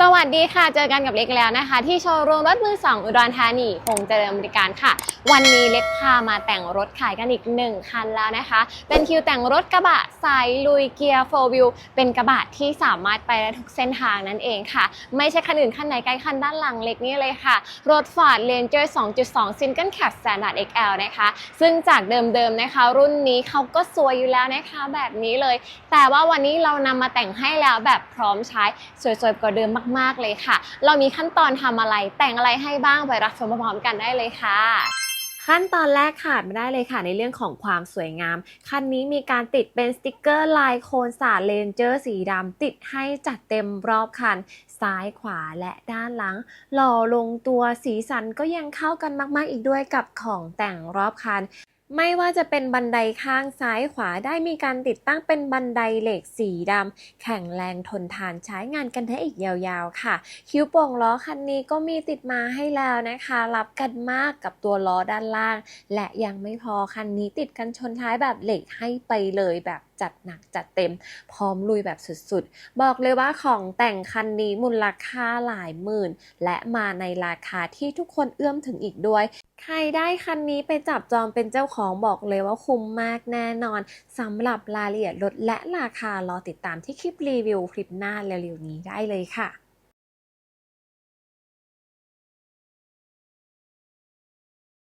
สวัสดีค่ะ เจอกันกับเล็กแล้วนะคะ ที่โชว์รูมรถมือสองอุดรธานีคงเจริญบริการค่ะ วันนี้เล็กพามาแต่งรถขายกันอีกหนึ่งคันแล้วนะคะ เป็นคิวแต่งรถกระบะสายลุยเกียร์โฟวิวเป็นกระบะที่สามารถไปได้ทุกเส้นทางนั่นเองค่ะ ไม่ใช่คันอื่นคันไหนไกลคันด้านหลังเล็กนี่เลยค่ะ รถ Ford Ranger 2.2 Single Cab Standard XL นะคะ ซึ่งจากเดิมๆนะคะ รุ่นนี้เขาก็สวยอยู่แล้วนะคะ แบบนี้เลย แต่ว่าวันนี้เรานำมาแต่งให้แล้วแบบพร้อมใช้สวยๆกว่าเดิมมาก ๆ เลยค่ะ เรามีขั้นตอนทำอะไรแต่งอะไรให้บ้างไปรับชมพร้อมๆกันได้เลยค่ะขั้นตอนแรกขาดไม่ได้เลยค่ะในเรื่องของความสวยงาม คันนี้มีการติดเป็นสติกเกอร์ลายโคนสาเลนเจอร์สีดำติดให้จัดเต็มรอบคัน ซ้ายขวาและด้านหลัง หล่อลงตัวสีสันก็ยังเข้ากันมากๆอีกด้วยกับของแต่งรอบคัน ไม่ว่าจะเป็นบันไดข้างซ้ายขวาได้มีการติดตั้งเป็นบันไดเหล็กสีดำแข็งแรงทนทานใช้งานกันได้อีกยาวๆค่ะ คิ้วโป่งล้อคันนี้ก็มีติดมาให้แล้วนะคะ รับกันมากกับตัวล้อด้านล่าง และยังไม่พอคันนี้ติดกันชนท้ายแบบเหล็กให้ไปเลยแบบจัดหนักจัดเต็ม พร้อมลุยแบบสุดๆ บอกเลยว่าของแต่งคันนี้มูลค่าหลายหมื่น และมาในราคาที่ทุกคนเอื้อมถึงอีกด้วยใครได้คันนี้ไปจับจองเป็นเจ้าของบอกเลยว่าคุ้มมากแน่นอนสำหรับรายละเอียดรถและราคารอติดตามที่คลิปรีวิวคลิปหน้าเร็วๆนี้ได้เลยค่ะ